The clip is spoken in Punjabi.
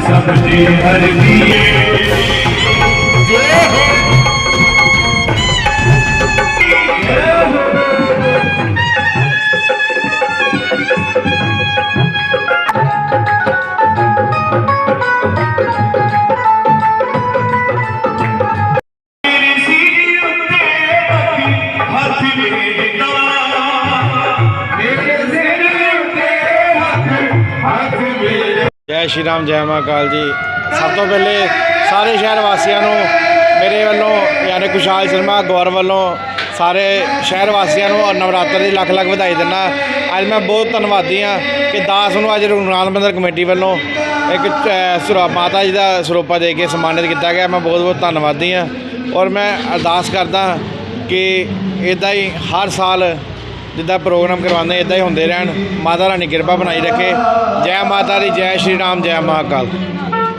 ਸਭ ਤੇ ਹਰ ਦੀਏ ਸ਼੍ਰੀ ਰਾਮ ਜੈ ਮਹਾਕਾਲ ਜੀ। ਸਭ ਤੋਂ ਪਹਿਲੇ ਸਾਰੇ ਸ਼ਹਿਰ ਵਾਸੀਆਂ ਨੂੰ ਮੇਰੇ ਵੱਲੋਂ ਯਾਨੀ ਕੁਸ਼ਾਲ ਸ਼ਰਮਾ ਗੌਰ ਵੱਲੋਂ ਸਾਰੇ ਸ਼ਹਿਰ ਵਾਸੀਆਂ ਨੂੰ ਔਰ ਨਵਰਾਤਰ ਦੀ ਲੱਖ ਲੱਖ ਵਧਾਈ ਦਿੰਦਾ। ਅੱਜ ਮੈਂ ਬਹੁਤ ਧੰਨਵਾਦੀ ਹਾਂ ਕਿ ਦਾਸ ਨੂੰ ਅੱਜ ਰਘੁਨਾਥ ਮੰਦਰ ਕਮੇਟੀ ਵੱਲੋਂ ਇੱਕ ਅ, ਸੁਰਾ ਮਾਤਾ ਜੀ ਦਾ ਸਰੋਪਾ ਦੇ ਕੇ ਸਨਮਾਨਿਤ ਕੀਤਾ ਗਿਆ। ਮੈਂ ਬਹੁਤ ਬਹੁਤ ਧੰਨਵਾਦੀ ਹਾਂ ਔਰ ਮੈਂ ਅਰਦਾਸ ਕਰਦਾ ਕਿ ਇਦਾਂ ਹੀ ਹਰ ਸਾਲ ਜਿੱਦਾਂ ਪ੍ਰੋਗਰਾਮ ਕਰਵਾਉਂਦੇ ਇਦਾਂ ਹੀ ਹੁੰਦੇ ਰਹਿਣ। ਮਾਤਾ ਰਾਣੀ ਕਿਰਪਾ ਬਣਾਈ ਰੱਖੇ। ਜੈ ਮਾਤਾ ਦੀ ਜੈ, ਸ਼੍ਰੀ ਰਾਮ, ਜੈ ਮਹਾਕਾਲ।